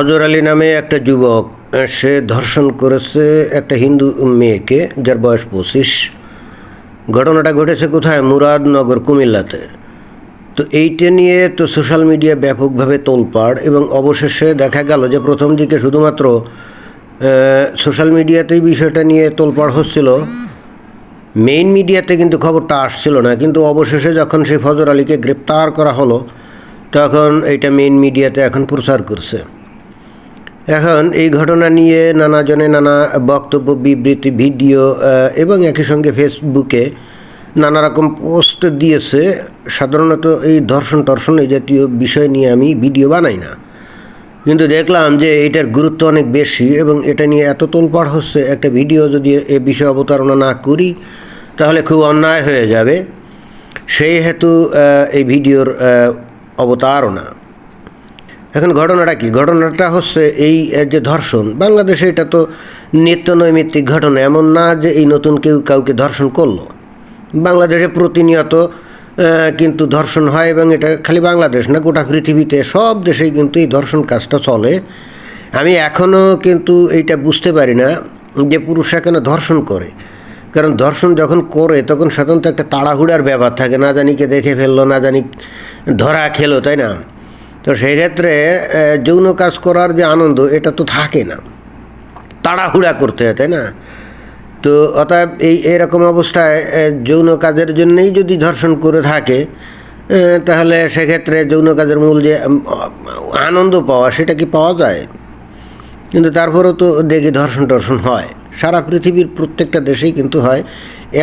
ফজর আলী নামে একটা যুবক সে ধর্ষণ করেছে একটা হিন্দু মেয়েকে, যার বয়স পঁচিশ। ঘটনাটা ঘটেছে কোথায়? মুরাদনগর, কুমিল্লাতে। তো এইটা নিয়ে তো সোশ্যাল মিডিয়া ব্যাপকভাবে তোলপাড় এবং অবশেষে দেখা গেল যে প্রথম দিকে শুধুমাত্র সোশ্যাল মিডিয়াতেই বিষয়টা নিয়ে তোলপাড় হচ্ছিল। মেইন মিডিয়াতে কিন্তু খবরটা আসছিল না, কিন্তু অবশেষে যখন সেই ফজর আলীকে গ্রেপ্তার করা হলো, তখন এইটা মেইন মিডিয়াতে এখন প্রচার করছে। এখন এই ঘটনা নিয়ে নানাজনে নানা বক্তব্য, বিবৃতি, ভিডিও এবং একই সঙ্গে ফেসবুকে নানা রকম পোস্ট দিয়েছে। সাধারণত এই ধর্ষণ টর্ষণ এই জাতীয় বিষয় নিয়ে আমি ভিডিও বানাই না। কিন্তু দেখলাম যে এটার গুরুত্ব অনেক বেশি এবং এটা নিয়ে এত তোলপাড় হচ্ছে, একটা ভিডিও যদি এ বিষয়ে অবতারণা না করি, তাহলে খুব অন্যায় হয়ে যাবে। সেই হেতু এই ভিডিওর অবতারণা। এখন ঘটনাটা কি? ঘটনাটা হচ্ছে এই যে ধর্ষণ। বাংলাদেশে এটা তো নিত্য নৈমিত্তিক ঘটনা, এমন না যে এই নতুন কেউ কাউকে ধর্ষণ করল। বাংলাদেশে প্রতিনিয়ত কিন্তু ধর্ষণ হয় এবং এটা খালি বাংলাদেশ না, গোটা পৃথিবীতে, সব দেশেই কিন্তু এই ধর্ষণ কাজটা চলে। আমি এখনও কিন্তু এইটা বুঝতে পারি না যে পুরুষরা কেন ধর্ষণ করে। কারণ ধর্ষণ যখন করে, তখন সাধারণত একটা তাড়াহুড়ার ব্যাপার থাকে। না জানি কে দেখে ফেলল, না জানি ধরা খেলো, তাই না? তো সেক্ষেত্রে আহ, যৌন কাজ করার যে আনন্দ এটা তো থাকে না। তাড়াহুড়া করতে হয় তাই না? তো অতএব এই এরকম অবস্থায় যৌন কাজের জন্যেই যদি ধর্ষণ করে থাকে তাহলে সেক্ষেত্রে যৌন কাজের মূল যে আনন্দ পাওয়া সেটা কি পাওয়া যায়? কিন্তু তারপরেও তো দেখি ধর্ষণ টর্ষণ হয়। সারা পৃথিবীর প্রত্যেকটা দেশেই কিন্তু হয়।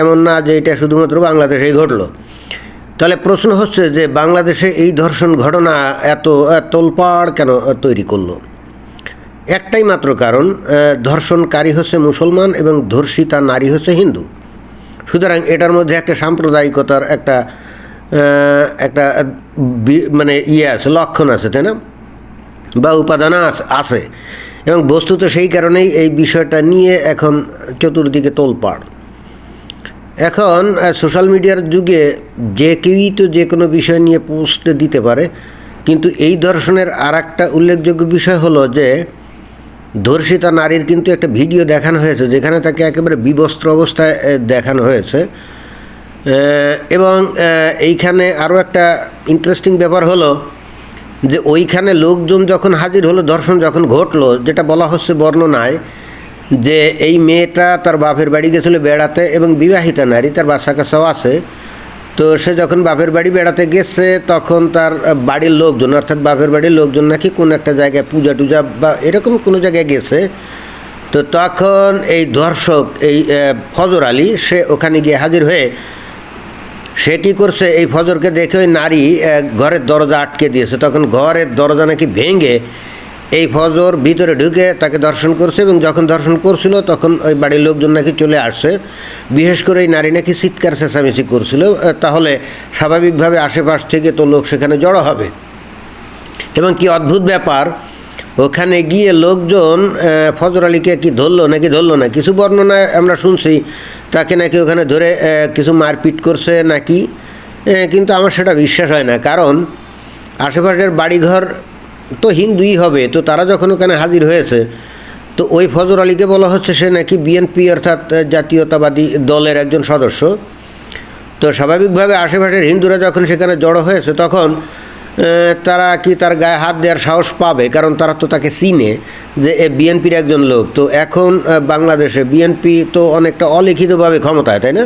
এমন না যে এটা শুধুমাত্র বাংলাদেশেই ঘটলো। তাহলে প্রশ্ন হচ্ছে যে বাংলাদেশে এই ধর্ষণ ঘটনা এত তোলপাড় কেন তৈরি করল? একটাই মাত্র কারণ ধর্ষণকারী হচ্ছে মুসলমান এবং ধর্ষিতা নারী হচ্ছে হিন্দু। সুতরাং এটার মধ্যে একটা সাম্প্রদায়িকতার একটা একটা মানে ইয়ে আছে, লক্ষণ আছে, তাই না? বা উপাদান আছে। এবং বস্তুত সেই কারণেই এই বিষয়টা নিয়ে এখন চতুর্দিকে তোলপাড়। এখন সোশ্যাল মিডিয়ার যুগে যে কেউই তো যে কোনো বিষয় নিয়ে পোস্ট দিতে পারে, কিন্তু এই দর্শনের আর একটা উল্লেখযোগ্য বিষয় হলো যে, ধর্ষিতা নারীর কিন্তু একটা ভিডিও দেখানো হয়েছে, যেখানে তাকে একেবারে বিবস্ত্র অবস্থায় দেখানো হয়েছে। এবং এইখানে আরও একটা ইন্টারেস্টিং ব্যাপার হলো যে, ওইখানে লোকজন যখন হাজির হলো, দর্শন যখন ঘটলো, যেটা বলা হচ্ছে বর্ণনায় যে এই মেয়েটা তার বাপের বাড়ি গেছিল বেড়াতে এবং বিবাহিতা নারী, তার বাচ্চা কাচ্চাও আছে। তো সে যখন বাপের বাড়ি বেড়াতে গেছে, তখন তার বাড়ির লোকজন, অর্থাৎ বাপের বাড়ির লোকজন নাকি কোনো একটা জায়গায় পূজা টুজা বা এরকম কোনো জায়গায় গেছে। তো তখন এই দর্শক এই ফজর আলী, সে ওখানে গিয়ে হাজির হয়ে সে কী করছে? এই ফজরকে দেখে ওই নারী ঘরের দরজা আটকে দিয়েছে। তখন ঘরের দরজা নাকি ভেঙে এই ফজর ভিতরে ঢুকে তাকে দর্শন করছে এবং যখন দর্শন করছিল, তখন ওই বাড়ির লোকজন নাকি চলে আসছে। বিশেষ করে এই নারী নাকি চিৎকার চেঁচামেচি করছিল। তাহলে স্বাভাবিকভাবে আশেপাশ থেকে তো লোক সেখানে জড়ো হবে। এবং কি অদ্ভুত ব্যাপার, ওখানে গিয়ে লোকজন ফজর আলীকে কি ধরলো নাকি ধরলো না? কিছু বর্ণনা আমরা শুনছি। তাকে নাকি ওখানে ধরে কিছু মারপিট করছে নাকি? কিন্তু আমার সেটা বিশ্বাস হয় না। কারণ আশেপাশের বাড়িঘর তো হিন্দুই হবে, তো তারা যখন ওখানে হাজির হয়েছে, তো ওই ফজর আলীকে বলা হচ্ছে সে নাকি বিএনপি অর্থাৎ জাতীয়তাবাদী দলের একজন সদস্য। তো স্বাভাবিকভাবে আশেপাশের হিন্দুরা যখন সেখানে জড়ো হয়েছে, তখন তারা কি তার গায়ে হাত দেওয়ার সাহস পাবে? কারণ তারা তো তাকে চিনে যে এ বিএনপির একজন লোক। তো এখন বাংলাদেশে বিএনপি তো অনেকটা অলিখিতভাবে ক্ষমতায়, তাই না?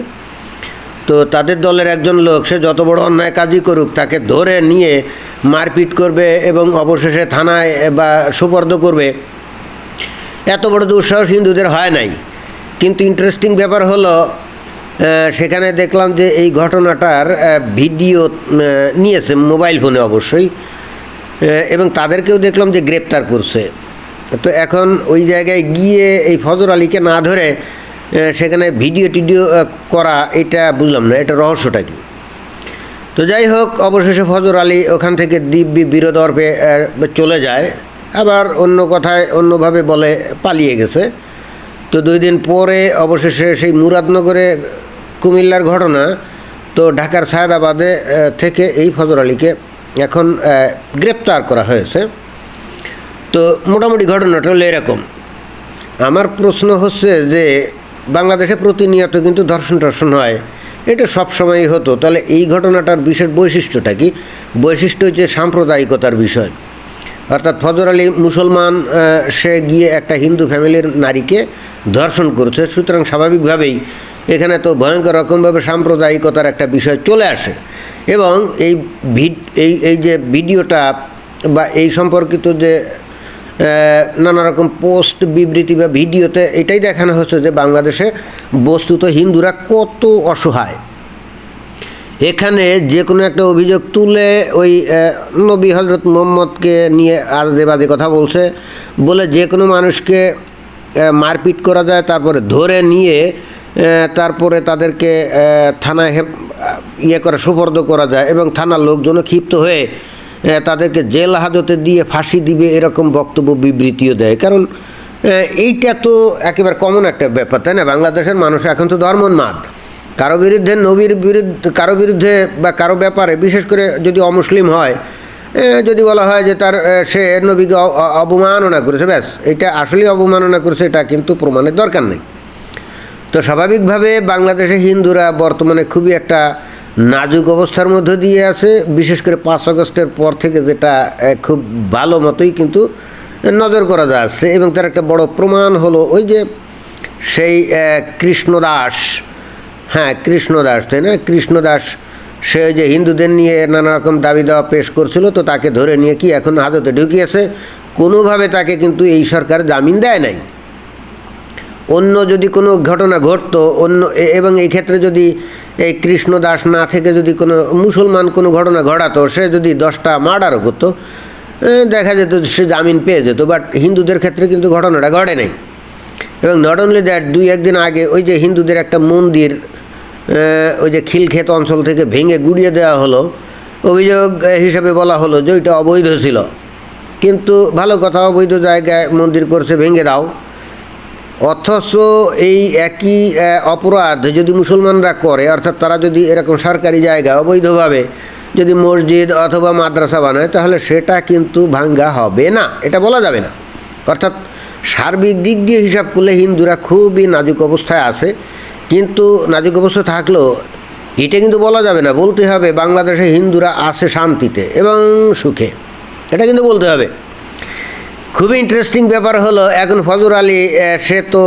তো তাদের দলের একজন লোক, সে যত বড় অন্যায় কাজই করুক, তাকে ধরে নিয়ে মারপিট করবে এবং অবশেষে থানায় বা সুপর্দ করবে। এত বড় দুঃসাহস হিন্দুদের হয় নাই। কিন্তু ইন্টারেস্টিং ব্যাপার হলো সেখানে দেখলাম যে এই ঘটনাটার ভিডিও নিয়েছে মোবাইল ফোনে অবশ্যই এবং তাদেরকেও দেখলাম যে গ্রেপ্তার করছে। তো এখন ওই জায়গায় গিয়ে এই ফজর আলীকে না ধরে সেখানে ভিডিও টিডিও করা, এটা বুঝলাম না, এটা রহস্যটা কি? তো যাই হোক, অবশেষে ফজর আলী ওখান থেকে দিব্যি বিরোধর্পে চলে যায়। আবার অন্য কথায় অন্যভাবে বলে, পালিয়ে গেছে। তো দুই দিন পরে অবশেষে সেই মুরাদনগরে কুমিল্লার ঘটনা, তো ঢাকার সায়দাবাদে থেকে এই ফজর আলীকে এখন গ্রেপ্তার করা হয়েছে। তো মোটামুটি ঘটনাটা হলো এরকম। আমার প্রশ্ন হচ্ছে যে বাংলাদেশে প্রতিনিয়ত কিন্তু ধর্ষণ টর্ষণ হয়। এটা সব সময়ই হতো। তাহলে এই ঘটনাটার বিশেষ বৈশিষ্ট্যটা কি? বৈশিষ্ট্য হচ্ছে সাম্প্রদায়িকতার বিষয়। অর্থাৎ ফজর আলী মুসলমান সে গিয়ে একটা হিন্দু ফ্যামিলির নারীকে ধর্ষণ করছে। সুতরাং স্বাভাবিকভাবেই এখানে তো ভয়ঙ্কর রকমভাবে সাম্প্রদায়িকতার একটা বিষয় চলে আসে। এবং এই এই এই যে ভিডিওটা বা এই সম্পর্কিত যে নানা রকম পোস্ট, বিবৃতি বা ভিডিওতে এটাই দেখানো হচ্ছে যে বাংলাদেশে বস্তুত হিন্দুরা কত অসহায়। এখানে যে কোনো একটা অভিযোগ তুলে ওই নবী হজরত মোহাম্মদকে নিয়ে আদে বাদে কথা বলছে, বলে যে কোনো মানুষকে মারপিট করা যায়, তারপরে ধরে নিয়ে তারপরে তাদেরকে থানায় ইয়ে করা, সুপর্দ করা যায় এবং থানার লোকজনও ক্ষিপ্ত হয়ে তাদেরকে জেল হাজতে দিয়ে ফাঁসি দিবে, এরকম বক্তব্য বিবৃতিও দেয়। কারণ এইটা তো একেবারে কমন একটা ব্যাপার, তাই না? বাংলাদেশের মানুষ এখন তো ধর্মোন্মাদ। কারও বিরুদ্ধে, নবীর বিরুদ্ধে, কারও বিরুদ্ধে বা কারও ব্যাপারে, বিশেষ করে যদি অমুসলিম হয় যদি বলা হয় যে তার সে নবীকে অবমাননা করেছে, ব্যাস, এটা আসলেই অবমাননা করেছে, এটা কিন্তু প্রমাণের দরকার নেই। তো স্বাভাবিকভাবে বাংলাদেশে হিন্দুরা বর্তমানে খুবই একটা নাজুক অবস্থার মধ্য দিয়ে আছে, বিশেষ করে পাঁচ আগস্টের পর থেকে যেটা খুব ভালো মতোই কিন্তু নজর করা যাচ্ছে। এবং তার একটা বড় প্রমাণ হলো ওই যে সেই কৃষ্ণদাস। হ্যাঁ কৃষ্ণদাস, তাই না? কৃষ্ণদাস, সে যে হিন্দুদের নিয়ে নানা রকম দাবি দাওয়া পেশ করছিল, তো তাকে ধরে নিয়ে কি এখন হাজতে ঢুকিয়েছে? কোনোভাবে তাকে কিন্তু এই সরকার জামিন দেয় নাই। অন্য যদি কোনো ঘটনা ঘটতো, অন্য এবং এই ক্ষেত্রে যদি এই কৃষ্ণদাস না থেকে যদি কোনো মুসলমান কোনো ঘটনা ঘটাতো, সে যদি দশটা মার্ডারও করতো দেখা যেত সে জামিন পেয়ে যেত বাট হিন্দুদের ক্ষেত্রে কিন্তু ঘটনাটা ঘটে নাই। এবং নট অনলি দ্যাট দুই একদিন আগে ওই যে হিন্দুদের একটা মন্দির ওই যে খিলক্ষেত অঞ্চল থেকে ভেঙে গুড়িয়ে দেওয়া হলো, অভিযোগ হিসেবে বলা হলো যে ওইটা অবৈধ ছিল। কিন্তু ভালো কথা, অবৈধ জায়গায় মন্দির করছে, ভেঙে দাও। অথচ এই একই অপরাধ যদি মুসলমানরা করে, অর্থাৎ তারা যদি এরকম সরকারি জায়গা অবৈধভাবে যদি মসজিদ অথবা মাদ্রাসা বানায়, তাহলে সেটা কিন্তু ভাঙ্গা হবে না। এটা বলা যাবে না। অর্থাৎ সার্বিক দিক দিয়ে হিসাব করলে হিন্দুরা খুবই নাজুক অবস্থায় আছে। কিন্তু নাজুক অবস্থা থাকলেও এটা কিন্তু বলা যাবে না। বলতে হবে বাংলাদেশে হিন্দুরা আছে শান্তিতে এবং সুখে। এটা কিন্তু বলতে হবে। খুবই ইন্টারেস্টিং ব্যাপার হলো, এখন ফজর আলী সে তো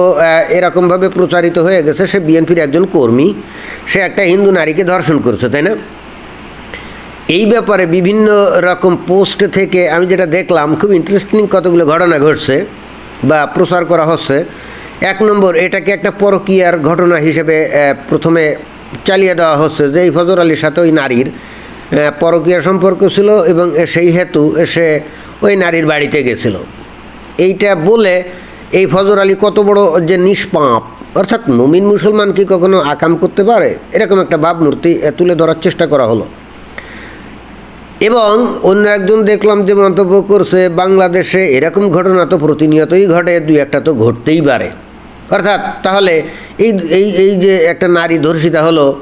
এরকমভাবে প্রচারিত হয়ে গেছে, সে বিএনপির একজন কর্মী, সে একটা হিন্দু নারীকে ধর্ষণ করছে, তাই না? এই ব্যাপারে বিভিন্ন রকম পোস্ট থেকে আমি যেটা দেখলাম, খুব ইন্টারেস্টিং কতগুলো ঘটনা ঘটছে বা প্রচার করা হচ্ছে। এক নম্বর, এটাকে একটা পরকীয়ার ঘটনা হিসেবে প্রথমে চালিয়ে দেওয়া হচ্ছে যে এই ফজর আলীর সাথে ওই নারীর পরকীয়া সম্পর্ক ছিল এবং সেই হেতু সে ওই নারীর বাড়িতে গেছিল। এইটা বলে এই ফজর আলী কত বড় যে নিষ্পাপ। অর্থাৎ নমিন মুসলমান কি কখনো আকাম করতে পারে? এরকম একটা ভাবমূর্তি তুলে ধরার চেষ্টা করা হলো। এবং অন্য একজন দেখলাম যে মন্তব্য করছে, বাংলাদেশে এরকম ঘটনা তো প্রতিনিয়তই ঘটে, দুই একটা তো ঘটতেই পারে। অর্থাৎ তাহলে এই এই এই যে একটা নারী ধর্ষিতা হলো,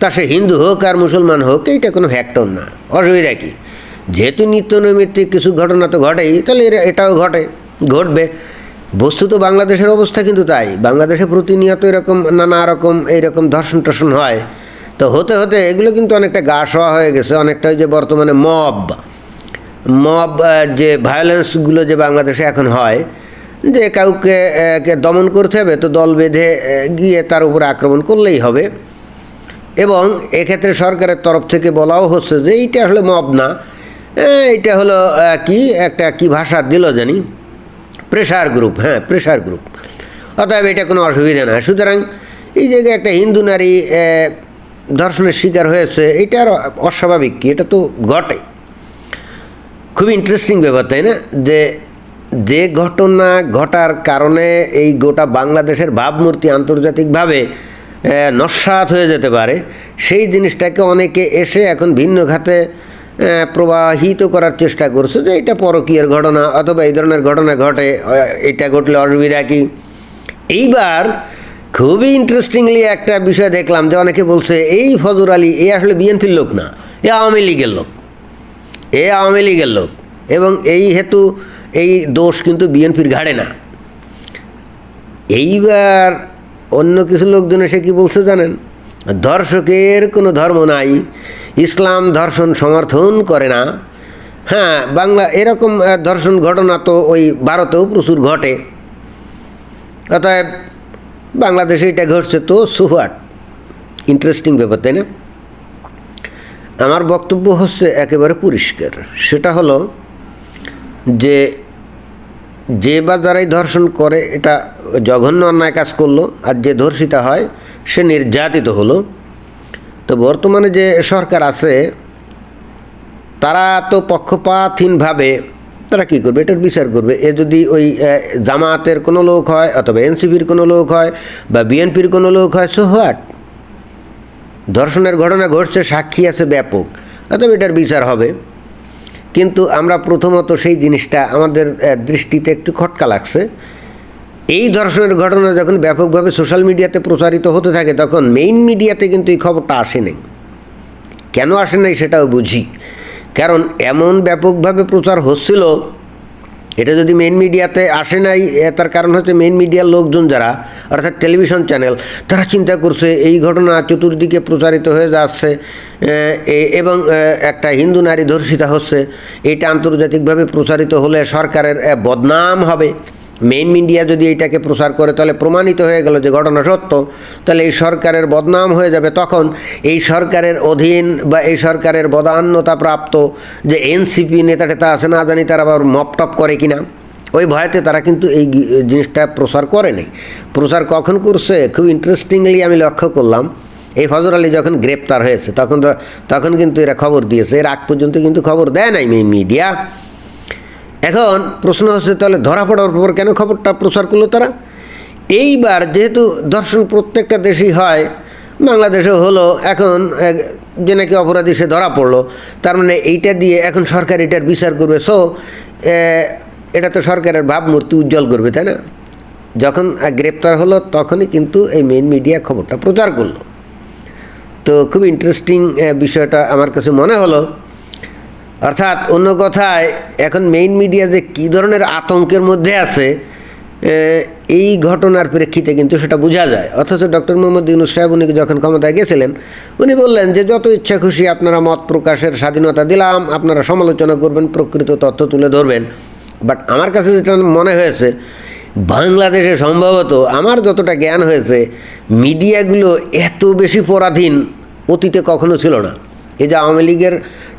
তা সে হিন্দু হোক আর মুসলমান হোক, এইটা কোনো ফ্যাক্টর না। অসুবিধা কি? যেহেতু নিত্য নৈমিত্তিক কিছু ঘটনা তো ঘটেই, তাহলে এটাও ঘটে। ঘটবে। বস্তুত বাংলাদেশের অবস্থা কিন্তু তাই। বাংলাদেশে প্রতিনিয়ত এরকম নানা রকম, এইরকম ধর্ষণ টর্ষণ হয়। তো হতে হতে এগুলো কিন্তু অনেকটা গা শোয়া হয়ে গেছে। অনেকটা যে বর্তমানে মব মব যে ভায়োলেন্সগুলো যে বাংলাদেশে এখন হয়, যে কাউকে দমন করতে হবে, তো দল বেঁধে গিয়ে তার উপরে আক্রমণ করলেই হবে। এবং এক্ষেত্রে সরকারের তরফ থেকে বলাও হচ্ছে যে এইটা আসলে মব না। এইটা হলো কি? একটা কি ভাষা দিল জানি। প্রেশার গ্রুপ হ্যাঁ প্রেশার গ্রুপ অতএব এটা কোনো অসুবিধা না। সুতরাং এই জায়গায় একটা হিন্দু নারী ধর্ষণের শিকার হয়েছে এটা আর অস্বাভাবিক কি? এটা তো ঘটে। খুব ইন্টারেস্টিং ব্যাপার, তাই না? যে যে ঘটনা ঘটার কারণে এই গোটা বাংলাদেশের ভাবমূর্তি আন্তর্জাতিকভাবে নস্বাত হয়ে যেতে পারে, সেই জিনিসটাকে অনেকে এসে এখন ভিন্ন খাতে প্রবাহিত করার চেষ্টা করছে যে এটা পরকীয়ের ঘটনা অথবা এই ধরনের ঘটনা ঘটে এটা ঘটলে অসুবিধা কি? এইবার খুবই ইন্টারেস্টিংলি একটা বিষয় দেখলাম যে অনেকে বলছে, এই ফজর আলী, এ আসলে বিএনপির লোক না, এ আওয়ামী লীগের লোক, এ আওয়ামী লীগের লোক এবং এই হেতু, এই দোষ কিন্তু বিএনপির ঘাড়ে না। এইবার অন্য কিছু লোকজন এসে কি বলছে জানেন? ধর্ষকের কোনো ধর্ম নাই, ইসলাম ধর্ষণ সমর্থন করে না। হ্যাঁ বাংলা এরকম ধর্ষণ ঘটনা তো ওই ভারতেও প্রচুর ঘটে। অতএব বাংলাদেশে এটা ঘটছে তো সুহাট ইন্টারেস্টিং ব্যাপার, তাই না? আমার বক্তব্য হচ্ছে একেবারে পরিষ্কার। সেটা হলো যে যে বা যারাই ধর্ষণ করে, এটা জঘন্য অন্যায় কাজ করল, আর যে ধর্ষিতা হয় সে নির্যাতিত হলো। তো বর্তমানে যে সরকার আছে তারা তো পক্ষপাতহীনভাবে তারা কী করবে? এটার বিচার করবে। এ যদি ওই আহ, জামায়াতের কোনো লোক হয় অথবা এনসিপির কোনো লোক হয় বা বিএনপির কোনো লোক হয় সো হোয়াট? ধর্ষণের ঘটনা ঘটছে সাক্ষী আছে ব্যাপক অথবা এটার বিচার হবে। কিন্তু আমরা প্রথমত সেই জিনিসটা আমাদের দৃষ্টিতে একটু খটকা লাগছে। এই ধর্ষণের ঘটনা যখন ব্যাপকভাবে সোশ্যাল মিডিয়াতে প্রচারিত হতে থাকে, তখন মেইন মিডিয়াতে কিন্তু এই খবরটা আসে নাই। কেন আসে নাই সেটাও বুঝি। কারণ এমন ব্যাপকভাবে প্রচার হচ্ছিল, এটা যদি মেইন মিডিয়াতে আসে নাই তার কারণ হচ্ছে মেইন মিডিয়ার লোকজন যারা, অর্থাৎ টেলিভিশন চ্যানেল তারা চিন্তা করছে এই ঘটনা চতুর্দিকে প্রচারিত হয়ে যাচ্ছে এবং একটা হিন্দু নারী ধর্ষিতা হচ্ছে। এটা আন্তর্জাতিকভাবে প্রচারিত হলে সরকারের বদনাম হবে। মেইন মিডিয়া যদি এটাকে প্রচার করে, তাহলে প্রমাণিত হয়ে গেল যে ঘটনা সত্য। তাহলে এই সরকারের বদনাম হয়ে যাবে তখন। এই সরকারের অধীন বা এই সরকারের বদান্যতা প্রাপ্ত যে এনসিপি নেতা টেতা আছে, না জানি তারা আবার মপটপ করে কিনা। ওই ভয়তে তারা কিন্তু এই জিনিসটা প্রচার করেনি প্রচার কখন করছে? খুব ইন্টারেস্টিংলি আমি লক্ষ্য করলাম, এই ফজর আলী যখন গ্রেপ্তার হয়েছে, তখন তো, তখন কিন্তু এরা খবর দিয়েছে। এর আগ পর্যন্ত কিন্তু খবর দেয় নাই মেইন মিডিয়া এখন প্রশ্ন হচ্ছে, তাহলে ধরা পড়ার পর কেন খবরটা প্রচার করল তারা? এইবার যেহেতু দর্শন প্রত্যেকটা দেশেই হয় বাংলাদেশে হলো, এখন যে নাকি অপরাধী সে ধরা পড়ল, তার মানে এইটা দিয়ে এখন সরকার এটার বিচার করবে। সো এটা তো সরকারের ভাবমূর্তি উজ্জ্বল করবে, তাই না? যখন গ্রেপ্তার হলো, তখনই কিন্তু এই মেন মিডিয়া খবরটা প্রচার করল। তো খুব ইন্টারেস্টিং বিষয়টা আমার কাছে মনে হলো। অর্থাৎ অন্য কথায়, এখন মেইন মিডিয়া যে কী ধরনের আতঙ্কের মধ্যে আছে এই ঘটনার প্রেক্ষিতে কিন্তু সেটা বোঝা যায়। অথচ ডক্টর মোহাম্মদ ইউনুস সাহেব, উনি যখন ক্ষমতায় গেছিলেন, উনি বললেন যে, যত ইচ্ছা খুশি আপনারা মত প্রকাশের স্বাধীনতা দিলাম, আপনারা সমালোচনা করবেন, প্রকৃত তথ্য তুলে ধরবেন। বাট আমার কাছে যেটা মনে হয়েছে, বাংলাদেশে সম্ভবত আমার যতটা জ্ঞান হয়েছে মিডিয়াগুলো এত বেশি পরাধীন অতীতে কখনো ছিল না। এই যে আওয়ামী লীগের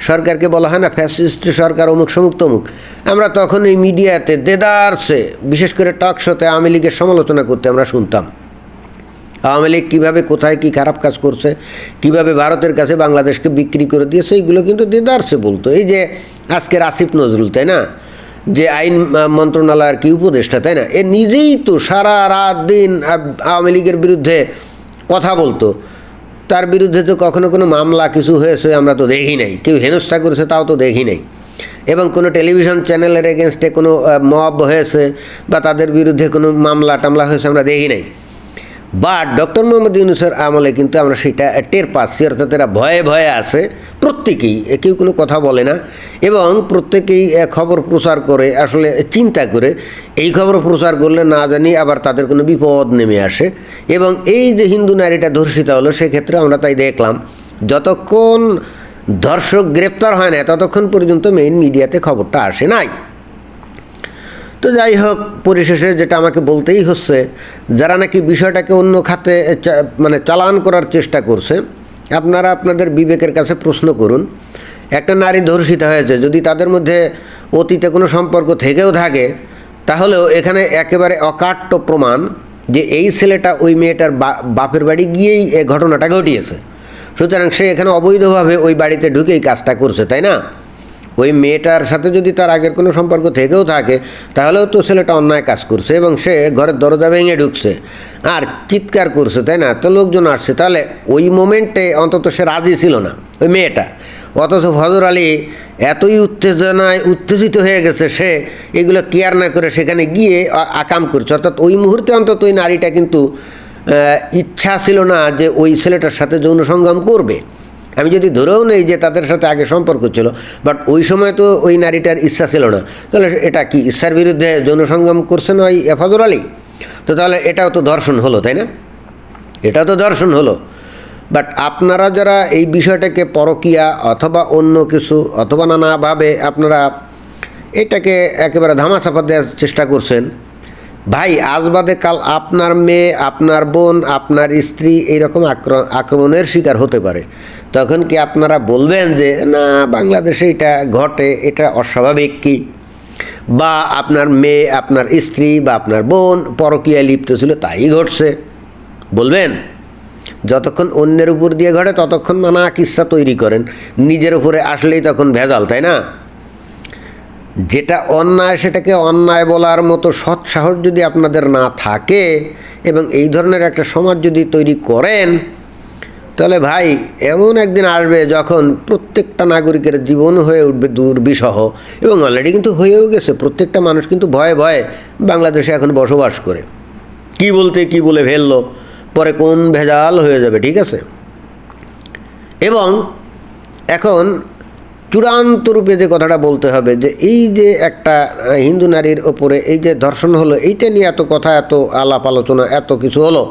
সরকারকে বলা হয় না, ফ্যাসিস্ট সরকার অমুক সমুক তমুক। আমরা তখন এই মিডিয়াতে দেদারসে, বিশেষ করে টক শোতে আওয়ামী লীগের সমালোচনা করতে আমরা শুনতাম। আওয়ামী লীগ কীভাবে, কোথায় কী খারাপ কাজ করছে, কীভাবে ভারতের কাছে বাংলাদেশকে বিক্রি করে দিয়েছে, এইগুলো কিন্তু দেদারসে বলতো। এই যে আজকের আসিফ নজরুল, তাই না? যে আইন মন্ত্রণালয়ের কি উপদেষ্টা, তাই না? এ নিজেই তো সারা রাত দিন আওয়ামী লীগের বিরুদ্ধে কথা বলতো। তার বিরুদ্ধে তো কখনো কোনো মামলা কিছু হয়েছে, আমরা তো দেখি নাই। কেউ হেনস্থা করেছে, তাও তো দেখি নাই। এবং কোনো টেলিভিশন চ্যানেলের এগেনস্টে কোনো মব হয়েছে বা তাদের বিরুদ্ধে কোনো মামলা টামলা হয়েছে, আমরা দেখি নাই। বাট ডক্টর মোহাম্মদ ইউনুসের আমলে কিন্তু আমরা সেটা টের পাচ্ছি, অর্থাৎ এরা ভয়ে ভয়ে আছে। প্রত্যেকেই কেউ কোনো কথা বলে না। এবং প্রত্যেকেই খবর প্রচার করে, আসলে চিন্তা করে, এই খবর প্রচার করলে না জানি আবার তাদের কোনো বিপদ নেমে আসে। এবং এই যে হিন্দু নারীটা ধর্ষিত হলো, সেক্ষেত্রে আমরা তাই দেখলাম, যতক্ষণ দর্শক গ্রেপ্তার হয় না, ততক্ষণ পর্যন্ত মেইন মিডিয়াতে খবরটা আসে নাই। তো যাই হোক, পরিশেষে যেটা আমাকে বলতেই হচ্ছে, যারা নাকি বিষয়টাকে অন্য খাতে মানে চালান করার চেষ্টা করছে, আপনারা আপনাদের বিবেকের কাছে প্রশ্ন করুন। একটা নারী ধর্ষিত হয়েছে, যদি তাদের মধ্যে অতীতে কোনো সম্পর্ক থেকেও থাকে, তাহলেও এখানে একেবারে অকাট্য প্রমাণ যে এই ছেলেটা ওই মেয়েটার বাপের বাড়ি গিয়েই এই ঘটনাটা ঘটিয়েছে। সুতরাং সে এখানে অবৈধভাবে ওই বাড়িতে ঢুকেই কাজটা করছে, তাই না? ওই মেয়েটার সাথে যদি তার আগের কোনো সম্পর্ক থেকেও থাকে, তাহলেও তো ছেলেটা অন্যায় কাজ করছে এবং সে ঘরের দরজা ভেঙে ঢুকছে। আর চিৎকার করছে, তাই না? তো লোকজন আসছে। তাহলে ওই মোমেন্টে অন্তত সে রাজি ছিল না, ওই মেয়েটা। অথচ ফজর আলী এতই উত্তেজনায় উত্তেজিত হয়ে গেছে সে, এগুলো কেয়ার না করে সেখানে গিয়ে আকাম করছে। অর্থাৎ ওই মুহূর্তে অন্তত ওই নারীটা কিন্তু ইচ্ছা ছিল না যে ওই ছেলেটার সাথে যৌন সঙ্গম করবে। আমি যদি ধরেও নেই যে তাদের সাথে আগে সম্পর্ক ছিল বাট ওই সময় তো ওই নারীটার ইচ্ছা ছিল না। তাহলে এটা কি ইচ্ছার বিরুদ্ধে যৌনসঙ্গম করছেন ওই এফাজর আলী? তো তাহলে এটাও তো দর্শন হলো, তাই না? এটা তো দর্শন হলো। বাট আপনারা যারা এই বিষয়টাকে পরকিয়া অথবা অন্য কিছু অথবা নানাভাবে আপনারা এটাকে একেবারে ধামাচাপা দেওয়ার চেষ্টা করছেন ভাই, আজ বাদে কাল আপনার মেয়ে, আপনার বোন, আপনার স্ত্রী এইরকম আক্র- আক্রমণের শিকার হতে পারে। তখন কি আপনারা বলবেন যে, না, বাংলাদেশে এটা ঘটে, এটা অস্বাভাবিক কি? বা আপনার মেয়ে, আপনার স্ত্রী বা আপনার বোন পরকীয়ায় লিপ্ত ছিল, তাই ঘটছে। বলবেন? যতক্ষণ অন্যের উপর দিয়ে ঘটে, ততক্ষণ নানা কিস্সা তৈরি করেন। নিজের উপরে আসলেই তখন ভেজাল, তাই না? যেটা অন্যায় সেটাকে অন্যায় বলার মতো সৎ সাহস যদি আপনাদের না থাকে এবং এই ধরনের একটা সমাজ যদি তৈরি করেন, তাহলে ভাই এমন একদিন আসবে যখন প্রত্যেকটা নাগরিকের জীবন হয়ে উঠবে দুর্বিষহ। এবং অলরেডি কিন্তু হয়েও গেছে, প্রত্যেকটা মানুষ কিন্তু ভয়ে ভয়ে বাংলাদেশে এখন বসবাস করে। কি বলতে কি বলে ফেলল? পরে কোন ভেজাল হয়ে যাবে, ঠিক আছে? এবং এখন চূড়ান্ত রূপে যে কথাটা বলতে হবে যে এই যে একটা হিন্দু নারীর ওপরে এই যে ধর্ষণ হলো, এইটা নিয়ে এত কথা, এত আলাপ আলোচনা, এত কিছু হলো।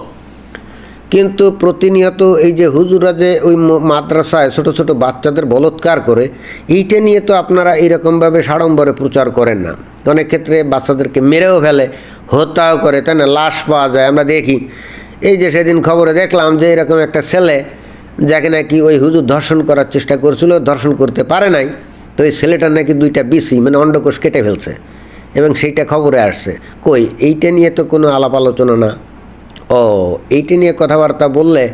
কিন্তু প্রতিনিয়ত এই যে হুজুরা যে ওই মাদ্রাসায় ছোট ছোট বাচ্চাদের বলৎকার করে, এইটা নিয়ে তো আপনারা এইরকমভাবে সাড়ম্বরে প্রচার করেন না। অনেক ক্ষেত্রে বাচ্চাদেরকে মেরেও ফেলে, হত্যাও করে, তাই না? লাশ পাওয়া যায়, আমরা দেখি। এই যে সেদিন খবরে দেখলাম যে এরকম একটা ছেলে যাকে নাকি ওই হুজুর ধর্ষণ করার চেষ্টা করছিল, ধর্ষণ করতে পারে নাই, তো ওই ছেলেটার নাকি দুইটা বিসি মানে অন্ডকোষ কেটে ফেলছে। এবং সেইটা খবরে আসছে। কই, এইটা নিয়ে তো কোনো আলাপ আলোচনা না। ও, এইটা নিয়ে কথাবার্তা বললে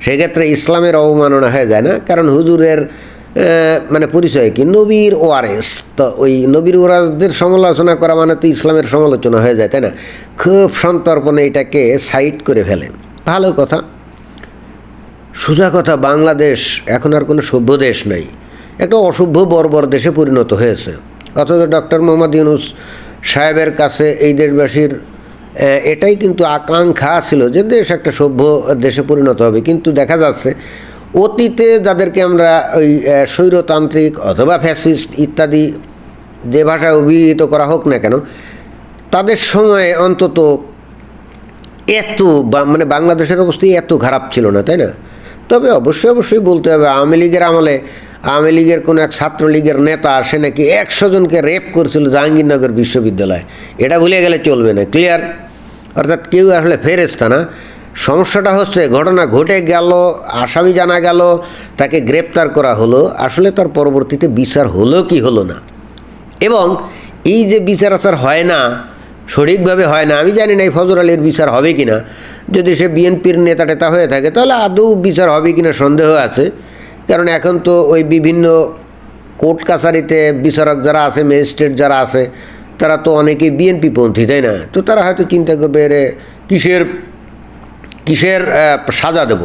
সেক্ষেত্রে ইসলামের অবমাননা হয়ে যায় না? কারণ হুজুরের মানে পরিচয় কি? নবীর ওয়ারেস। তো ওই নবীর ওয়ারেসদের সমালোচনা করা মানে তো ইসলামের সমালোচনা হয়ে যায়, তাই না? খুব সন্তর্পণে এটাকে সাইড করে ফেলে। ভালো কথা। সোজা কথা, বাংলাদেশ এখন আর কোনো সভ্য দেশ নাই। একটা অসভ্য বর্বর দেশে পরিণত হয়েছে। অথচ ডক্টর মোহাম্মদ ইউনুস সাহেবের কাছে এই দেশবাসীর এটাই কিন্তু আকাঙ্ক্ষা ছিল যে দেশ একটা সভ্য দেশে পরিণত হবে। কিন্তু দেখা যাচ্ছে, অতীতে যাদেরকে আমরা ওই স্বৈরতান্ত্রিক অথবা ফ্যাসিস্ট ইত্যাদি যে ভাষায় অভিহিত করা হোক না কেন, তাদের সময়ে অন্তত এত মানে বাংলাদেশের অবস্থা এত খারাপ ছিল না, তাই না? তবে অবশ্যই অবশ্যই বলতে হবে, আওয়ামী লীগের আমলে, আওয়ামী লীগের কোনো এক ছাত্রলীগের নেতা সে নাকি একশো জনকে রেপ করেছিল জাহাঙ্গীরনগর বিশ্ববিদ্যালয়। এটা ভুলে গেলে চলবে না ক্লিয়ার অর্থাৎ কেউ আসলে ফেরেস্তা না। সমস্যাটা হচ্ছে, ঘটনা ঘটে গেল, আসামি জানা গেল, তাকে গ্রেপ্তার করা হলো, আসলে তার পরবর্তীতে বিচার হলো কি হলো না। এবং এই যে বিচার আচার হয় না, সঠিকভাবে হয় না, আমি জানি না এই ফজর আলীর বিচার হবে কি না যদি সে বিএনপির নেতা টেতা হয়ে থাকে, তাহলে আদৌ বিচার হবে কি না সন্দেহ আছে। কারণ এখন তো ওই বিভিন্ন কোর্ট কাছারিতে বিচারক যারা আছে, ম্যাজিস্ট্রেট যারা আছে, তারা তো অনেকেই বিএনপি পন্থী তাই না? তো তারা হয়তো চিন্তা করবে, এরে, কিসের কিসের সাজা দেব?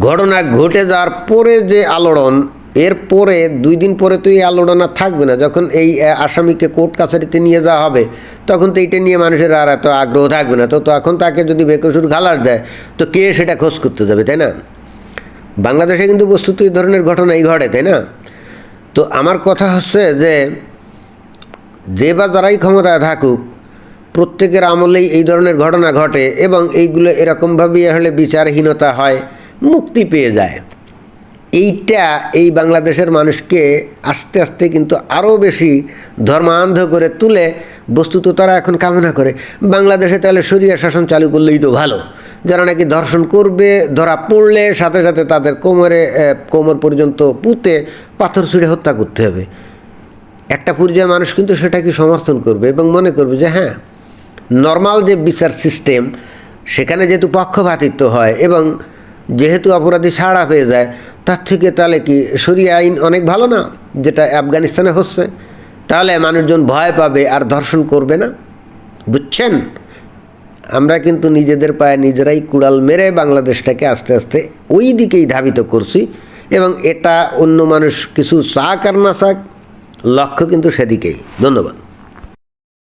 ঘটনা ঘটে যাওয়ার পরে যে আলোড়ন এর পরে দুই দিন পরে তো এই আলোড়ন থাকবে না। যখন এই আসামিকে কোর্ট কাছারিতে নিয়ে যাওয়া হবে, তখন তো এইটা নিয়ে মানুষের আর এত আগ্রহ থাকবে না। তো তখন তাকে যদি বেকসুর খালাস দেয়, তো কে সেটা খোঁজ করতে যাবে, তাই না? বাংলাদেশে কিন্তু বস্তুত এই ধরনের ঘটনাই ঘটে, তাই না? তো আমার কথা হচ্ছে যে যে বা যারাই ক্ষমতায় থাকুক, প্রত্যেকের আমলেই এই ধরনের ঘটনা ঘটে এবং এইগুলো এরকমভাবেই আসলে বিচারহীনতা হয়, মুক্তি পেয়ে যায়। এইটা এই বাংলাদেশের মানুষকে আস্তে আস্তে কিন্তু আরও বেশি ধর্মান্ধ করে তুলে, বস্তুত তারা এখন কামনা করে। বাংলাদেশে তাহলে শরিয়া শাসন চালু করলেই তো ভালো। যারা নাকি ধর্ষণ করবে, ধরা পড়লে সাথে সাথে তাদের কোমরে কোমর পর্যন্ত পুঁতে পাথর ছুঁড়ে হত্যা করতে হবে। একটা পর্যায়ে মানুষ কিন্তু সেটাকে সমর্থন করবে এবং মনে করবে যে হ্যাঁ নর্মাল যে বিচার সিস্টেম, সেখানে যেহেতু পক্ষপাতিত্ব হয় এবং যেহেতু অপরাধী ছাড়া পেয়ে যায়, তার থেকে তাহলে কি সরিয়ে আইন অনেক ভালো না, যেটা আফগানিস্তানে হচ্ছে? তাহলে মানুষজন ভয় পাবে আর ধর্ষণ করবে না? বুঝছেন? আমরা কিন্তু নিজেদের পায়ে নিজেরাই কুড়াল মেরে বাংলাদেশটাকে আস্তে আস্তে ওই দিকেই ধাবিত করছি এবং এটা অন্য মানুষ কিছু চাক আর না চাক, লক্ষ্য কিন্তু সেদিকেই। ধন্যবাদ।